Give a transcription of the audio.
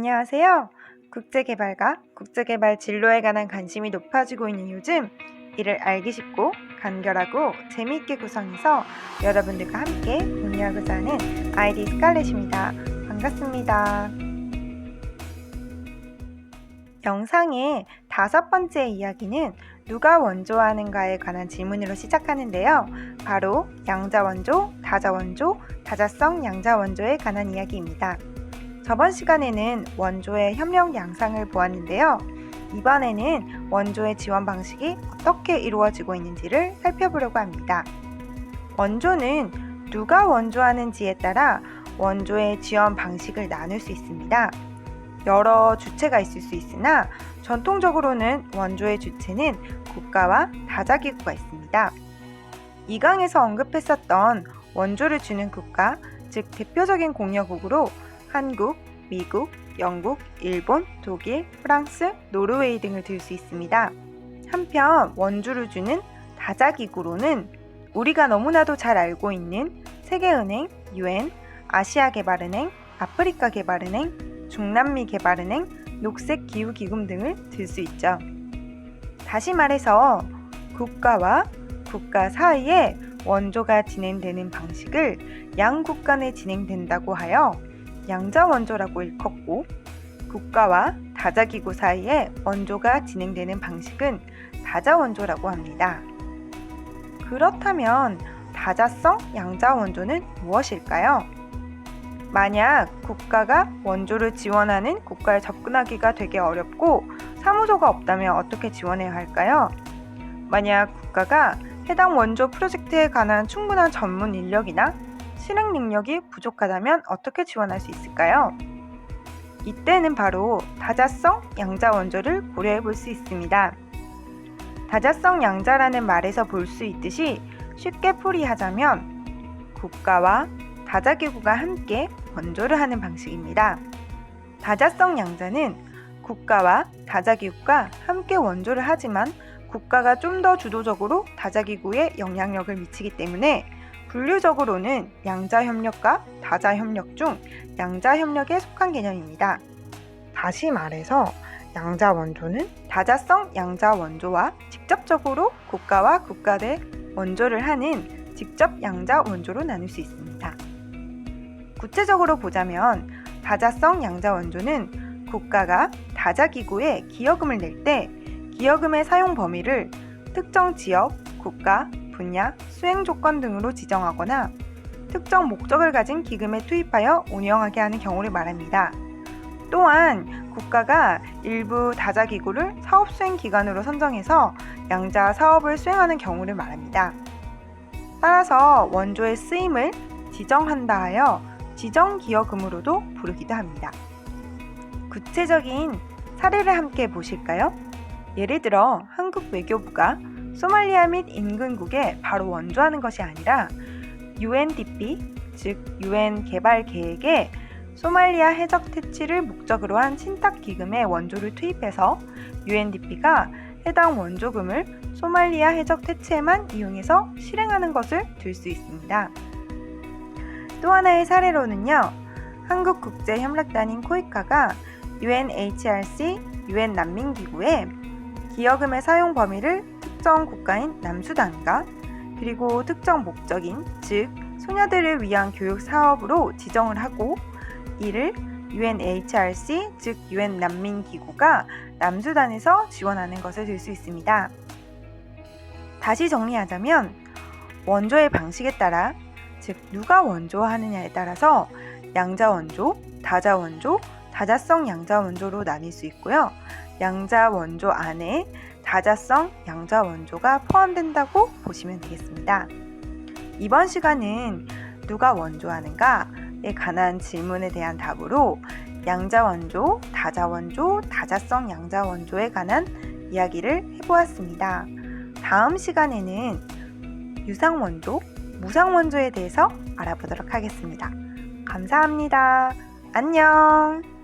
안녕하세요. 국제개발과 국제개발 진로에 관한 관심이 높아지고 있는 요즘 이를 알기 쉽고 간결하고 재미있게 구성해서 여러분들과 함께 공유하고자 하는 아이디 스칼렛입니다. 반갑습니다. 영상의 다섯 번째 이야기는 누가 원조하는가에 관한 질문으로 시작하는데요. 바로 양자 원조, 다자 원조, 다자성 양자 원조에 관한 이야기입니다. 저번 시간에는 원조의 협력 양상을 보았는데요. 이번에는 원조의 지원 방식이 어떻게 이루어지고 있는지를 살펴보려고 합니다. 원조는 누가 원조하는지에 따라 원조의 지원 방식을 나눌 수 있습니다. 여러 주체가 있을 수 있으나 전통적으로는 원조의 주체는 국가와 다자기구가 있습니다. 2강에서 언급했었던 원조를 주는 국가, 즉 대표적인 공여국으로 한국, 미국, 영국, 일본, 독일, 프랑스, 노르웨이 등을 들 수 있습니다. 한편 원주를 주는 다자기구로는 우리가 너무나도 잘 알고 있는 세계은행, 유엔, 아시아개발은행, 아프리카개발은행, 중남미 개발은행, 녹색기후기금 등을 들 수 있죠. 다시 말해서 국가와 국가 사이에 원조가 진행되는 방식을 양국 간에 진행된다고 하여 양자 원조라고 일컫고 국가와 다자기구 사이에 원조가 진행되는 방식은 다자 원조라고 합니다. 그렇다면 다자성 양자 원조는 무엇일까요? 만약 국가가 원조를 지원하는 국가에 접근하기가 되게 어렵고 사무소가 없다면 어떻게 지원해야 할까요? 만약 국가가 해당 원조 프로젝트에 관한 충분한 전문 인력이나 실행 능력이 부족하다면 어떻게 지원할 수 있을까요? 이때는 바로 다자성 양자 원조를 고려해 볼 수 있습니다. 다자성 양자라는 말에서 볼 수 있듯이 쉽게 풀이하자면 국가와 다자기구가 함께 원조를 하는 방식입니다. 다자성 양자는 국가와 다자기구가 함께 원조를 하지만 국가가 좀 더 주도적으로 다자기구에 영향력을 미치기 때문에 분류적으로는 양자협력과 다자협력 중 양자협력에 속한 개념입니다. 다시 말해서 양자 원조는 다자성 양자 원조와 직접적으로 국가와 국가 대 원조를 하는 직접 양자 원조로 나눌 수 있습니다. 구체적으로 보자면 다자성 양자 원조는 국가가 다자 기구에 기여금을 낼 때 기여금의 사용 범위를 특정 지역, 국가, 분야, 수행 조건 등으로 지정하거나 특정 목적을 가진 기금에 투입하여 운영하게 하는 경우를 말합니다. 또한 국가가 일부 다자기구를 사업 수행 기관으로 선정해서 양자 사업을 수행하는 경우를 말합니다. 따라서 원조의 쓰임을 지정한다 하여 지정기여금으로도 부르기도 합니다. 구체적인 사례를 함께 보실까요? 예를 들어 한국 외교부가 소말리아 및 인근국에 바로 원조하는 것이 아니라 UNDP, 즉 UN 개발 계획에 소말리아 해적 퇴치를 목적으로 한 신탁 기금에 원조를 투입해서 UNDP가 해당 원조금을 소말리아 해적 퇴치에만 이용해서 실행하는 것을 들 수 있습니다. 또 하나의 사례로는요. 한국 국제 협력단인 코이카가 UNHRC, UN 난민기구에 기여금의 사용 범위를 특정 국가인 남수단과 그리고 특정 목적인 즉 소녀들을 위한 교육 사업으로 지정을 하고 이를 UNHRC 즉 UN 난민 기구가 남수단에서 지원하는 것을 들 수 있습니다. 다시 정리하자면 원조의 방식에 따라 즉 누가 원조하느냐에 따라서 양자 원조, 다자 원조, 다자성 양자 원조로 나뉠 수 있고요. 양자 원조 안에 다자성 양자 원조가 포함된다고 보시면 되겠습니다. 이번 시간은 누가 원조하는가에 관한 질문에 대한 답으로 양자 원조, 다자 원조, 다자성 양자 원조에 관한 이야기를 해보았습니다. 다음 시간에는 유상 원조, 무상 원조에 대해서 알아보도록 하겠습니다. 감사합니다. 안녕!